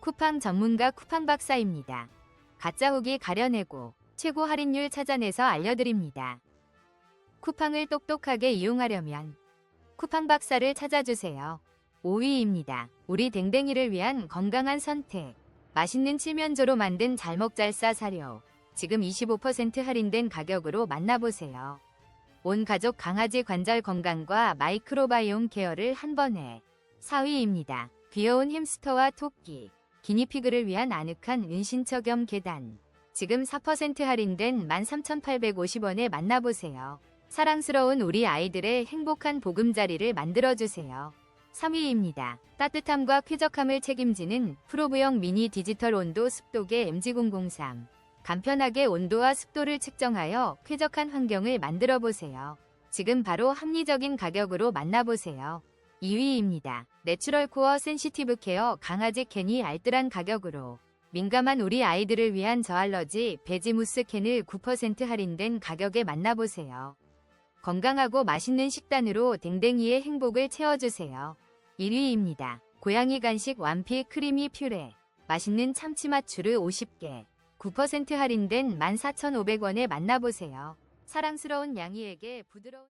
쿠팡 전문가 쿠팡 박사입니다. 가짜 후기 가려내고 최고 할인율 찾아내서 알려드립니다. 쿠팡을 똑똑하게 이용하려면 쿠팡 박사를 찾아주세요. 5위입니다. 우리 댕댕이를 위한 건강한 선택. 맛있는 칠면조로 만든 잘먹잘싸 사료. 지금 25% 할인된 가격으로 만나보세요. 온 가족 강아지 관절 건강과 마이크로바이옴 케어를 한 번에 4위입니다. 귀여운 햄스터와 토끼, 기니피그를 위한 아늑한 은신처 겸 계단. 지금 4% 할인된 13,850원에 만나보세요. 사랑스러운 우리 아이들의 행복한 보금자리를 만들어주세요. 3위입니다. 따뜻함과 쾌적함을 책임지는 프로브형 미니 디지털 온도 습도계 MG003. 간편하게 온도와 습도를 측정하여 쾌적한 환경을 만들어 보세요. 지금 바로 합리적인 가격으로 만나보세요. 2위입니다. 내추럴 코어 센시티브 케어 강아지 캔이 알뜰한 가격으로 민감한 우리 아이들을 위한 저알러지 베지무스 캔을 9% 할인된 가격에 만나보세요. 건강하고 맛있는 식단으로 댕댕이의 행복을 채워주세요. 1위입니다. 고양이 간식 완피 크리미 퓨레 맛있는 참치맛 추르 50개 9% 할인된 14,500원에 만나보세요. 사랑스러운 양이에게 부드러운